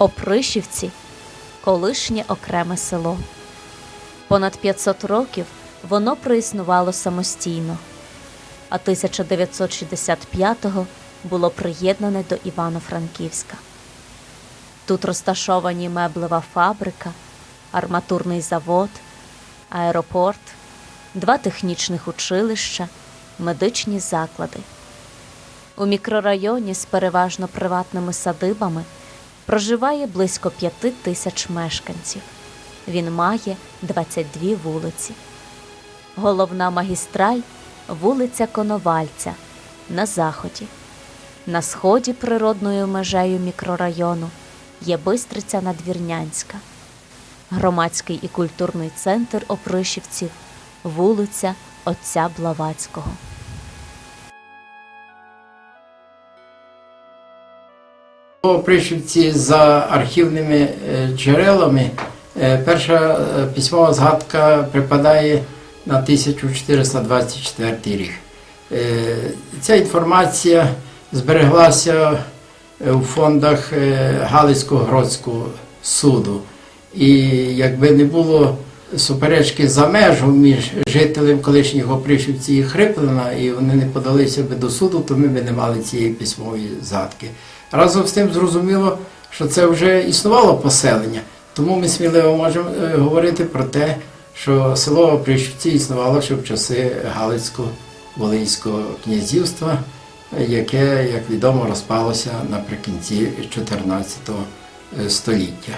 Опришівці колишнє окреме село. Понад 500 років воно проіснувало самостійно, а 1965-го було приєднане до Івано-Франківська. Тут розташовані меблева фабрика, арматурний завод, аеропорт, два технічних училища, медичні заклади. У мікрорайоні з переважно приватними садибами проживає близько п'яти тисяч мешканців. Він має 22 вулиці. Головна магістраль вулиця Коновальця на заході. На сході природною межею мікрорайону є Бистриця Надвірнянська, громадський і культурний центр Опришівців, вулиця Отця Блавацького. У Опришівці за архівними е, джерелами е, перша е, письмова згадка припадає на 1424 рік. Ця інформація збереглася у фондах Галицького Гродського суду. І якби не було суперечки за межу між жителем колишнього Опришівці і Хриплина, і вони не подалися би до суду, то ми б не мали цієї письмової згадки. Разом з тим зрозуміло, що це вже існувало поселення, тому ми сміливо можемо е, говорити про те, що село Опришівці існувало ще в часи Галицько-Волинського князівства, е, яке, як відомо, розпалося наприкінці 14 століття.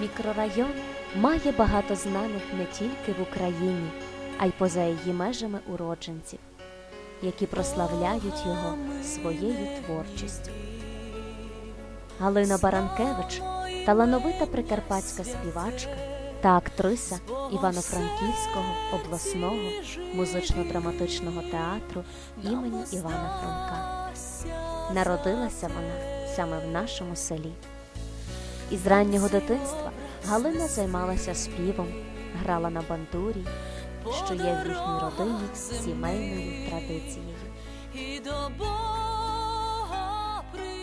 Мікрорайон має багато знаних не тільки в Україні, а й поза її межами уродженців, які прославляють його своєю творчістю. Галина Баранкевич талановита прикарпатська співачка та актриса Івано-Франківського обласного музично-драматичного театру імені Івана Франка. Народилася вона саме в нашому селі. Із раннього дитинства Галина займалася співом, грала на бандурі, що є в їхній родині сімейною традицією.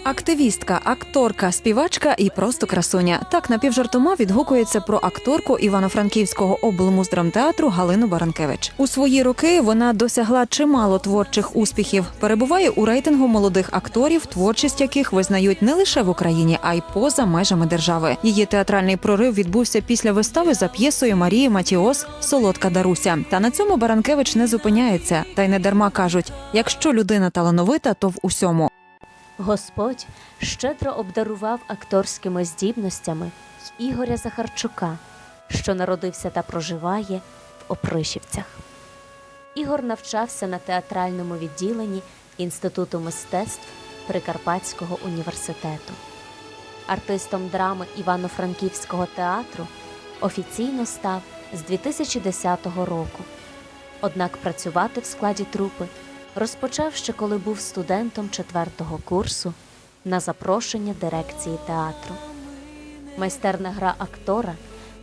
Активістка, акторка, співачка і просто красуня. Так напівжартома відгукується про акторку Івано-Франківського облмуздрамтеатру Галину Баранкевич. У свої роки вона досягла чимало творчих успіхів. Перебуває у рейтингу молодих акторів, творчість яких визнають не лише в Україні, а й поза межами держави. Її театральний прорив відбувся після вистави за п'єсою Марії Матіос Солодка Даруся. Та на цьому Баранкевич не зупиняється. Та й не дарма кажуть: якщо людина талановита, то в усьому. Господь щедро обдарував акторськими здібностями Ігоря Захарчука, що народився та проживає в Опришівцях. Ігор навчався на театральному відділенні Інституту мистецтв Прикарпатського університету. Артистом драми Івано-Франківського театру офіційно став з 2010 року. Однак працювати в складі трупи розпочав ще коли був студентом четвертого курсу на запрошення дирекції театру. Майстерна гра актора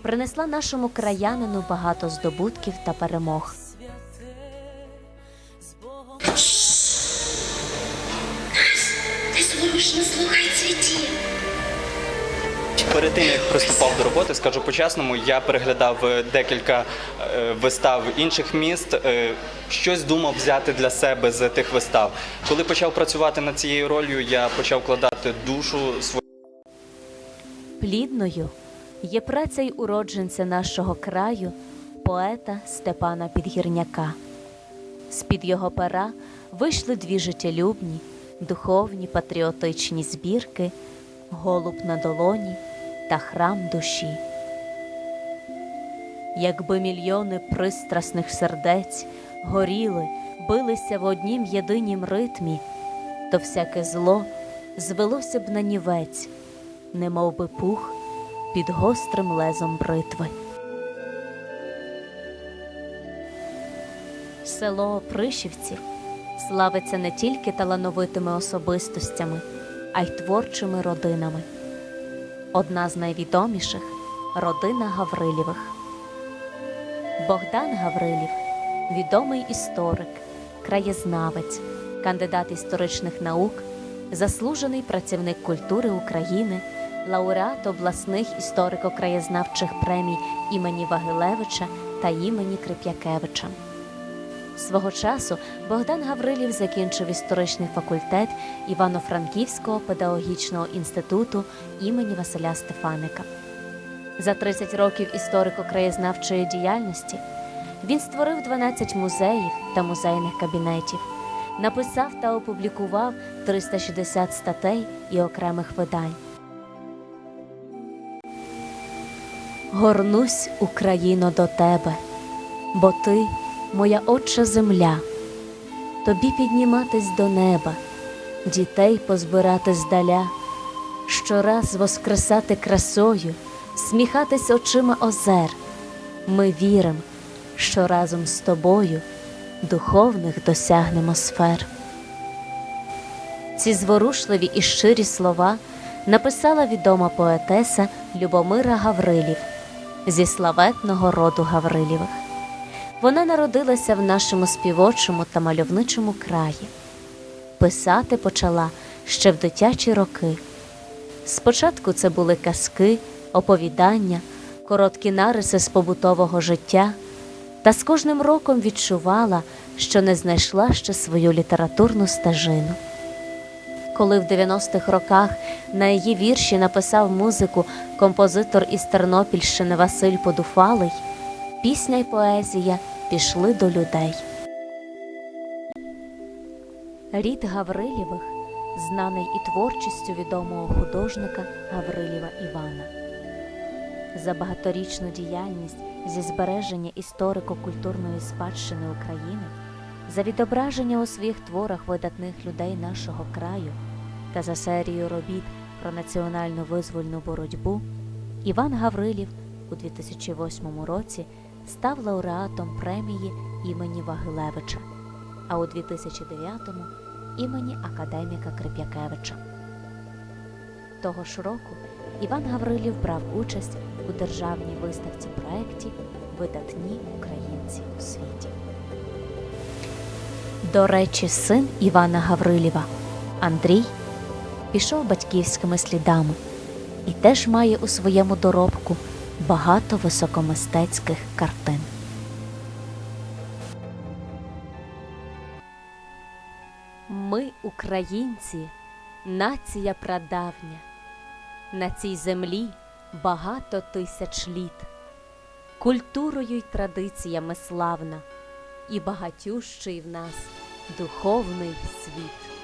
принесла нашому краянину багато здобутків та перемог. Незворушно слухай цвіті. Перед тим як приступав до роботи, скажу по-чесному, я переглядав е, декілька е, вистав інших міст. е, Щось думав взяти для себе з тих вистав. Коли почав працювати над цією ролью, я почав вкладати душу свою. Плідною є праця й уродженця нашого краю, поета Степана Підгірняка. З-під його пера вийшли дві життєлюбні, духовні патріотичні збірки, голуб на долоні та храм душі. Якби мільйони пристрасних сердець горіли, билися в однім єдинім ритмі, то всяке зло звелося б на нівець, немов би пух під гострим лезом бритви. Село Опришівці славиться не тільки талановитими особистостями, а й творчими родинами. Одна з найвідоміших родина Гаврилєвих. Богдан Гаврилів відомий історик, краєзнавець, кандидат історичних наук, заслужений працівник культури України, лауреат обласних історико-краєзнавчих премій імені Вагилевича та імені Крип'якевича. Свого часу Богдан Гаврилів закінчив історичний факультет Івано-Франківського педагогічного інституту імені Василя Стефаника. За 30 років історико-краєзнавчої діяльності він створив 12 музеїв та музейних кабінетів, написав та опублікував 360 статей і окремих видань. Горнусь, Україно, до тебе, бо ти моя отча земля, тобі підніматись до неба, дітей позбирати здаля, щораз воскресати красою, сміхатись очима озер. Ми вірим, що разом з тобою духовних досягнемо сфер. Ці зворушливі і щирі слова написала відома поетеса Любомира Гаврилів зі славетного роду Гаврилівих. Вона народилася в нашому співочому та мальовничому краї. Писати почала ще в дитячі роки. Спочатку це були казки, оповідання, короткі нариси з побутового життя, та з кожним роком відчувала, що не знайшла ще свою літературну стежину. Коли в 90-х роках на її вірші написав музику композитор із Тернопільщини Василь Подуфалий, пісня й поезія пішли до людей. Рід Гаврилєвих знаний і творчістю відомого художника Гаврилєва Івана. За багаторічну діяльність зі збереження історико-культурної спадщини України, за відображення у своїх творах видатних людей нашого краю та за серію робіт про національну визвольну боротьбу, Іван Гаврилів у 2008 році став лауреатом премії імені Вагилевича, а у 2009-му імені академіка Крип'якевича. Того ж року Іван Гаврилів брав участь у державній виставці проєктів Видатні українці у світі. До речі, син Івана Гаврилєва Андрій пішов батьківськими слідами і теж має у своєму доробку багато високомистецьких картин. Ми, українці, нація прадавня. На цій землі багато тисяч літ. Культурою й традиціями славна, і багатющий в нас духовний світ.